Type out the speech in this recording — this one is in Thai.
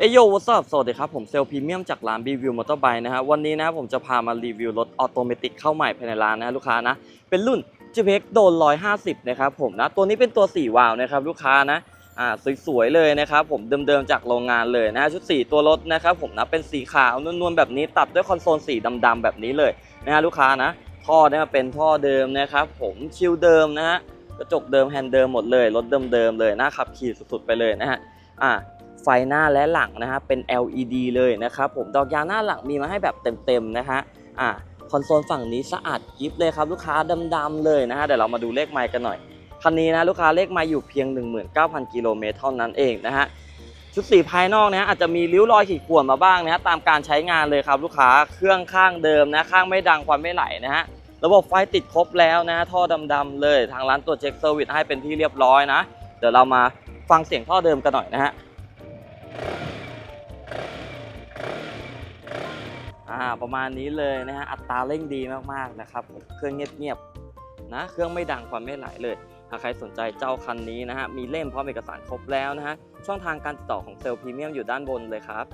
เอยโยวัสดุสวัสดีครับ ผมเซลพรีเมียมจากร้านบีวิวมอเตอร์ไบค์นะฮะวันนี้นะผมจะพามารีวิวรถออโตเมติกเข้าใหม่ภายในร้านนะลูกค้านะ เป็นรุ่น g p x โดน 150 นะครับผมนะ ตัวนี้เป็นตัว 4 วาล์วนะครับลูกค้านะอ่าสวยๆเลยนะครับผมเดิมๆจากโรงงานเลยนะฮะชุด 4 ตัวรถนะครับผมนะเป็นสีขาวนวลๆแบบนี้ตัดด้วยคอนโซลสีดำๆแบบนี้เลยนะฮะลูกค้านะ ท่อเนี่ยเป็นท่อเดิมนะครับผมชิลเดิมนะฮะกระจกเดิมแฮนด์เดิมหมดเลยรถเดิมๆเลยนะขับขี่สุดๆไปเลยนะฮะอ่า ไฟหน้าและหลังนะฮะเป็น LED เลยนะครับผมดอกยางหน้าหลังมีมาให้แบบเต็มๆนะฮะอ่าคอนโซลฝั่งนี้สะอาดกิฟเลยครับลูกค้าดำๆเลยนะฮะเดี๋ยวเรามาดูเลขไมล์กันหน่อยคันนี้นะลูกค้าเลขไมล์อยู่เพียง 19,000 กิโลเมตรเท่านั้นเองนะฮะชุดสีภายนอกนะฮะอาจจะมีริ้วรอยขีดข่วนมาบ้างนะฮะตามการใช้งานเลยครับลูกค้าเครื่องข้างเดิมนะข้างไม่ดังควันไม่ไหลนะฮะระบบไฟติดครบแล้วนะฮะท่อดำๆเลย ทางร้านตัวจเช็คเซอร์วิสให้เป็นที่เรียบร้อยนะ เดี๋ยวเรามาฟังเสียงท่อเดิมกันหน่อยนะฮะ อ่าประมาณนี้เลยนะฮะอัตราเร่งดีมากๆนะครับเครื่องเงียบๆนะเครื่องไม่ดังความไม่ไหลเลยหากใครสนใจเจ้าคันนี้นะฮะมีเล่มพร้อมเอกสารครบแล้วนะฮะช่องทางการติดต่อของเซลล์พรีเมียมอยู่ด้านบนเลยครับ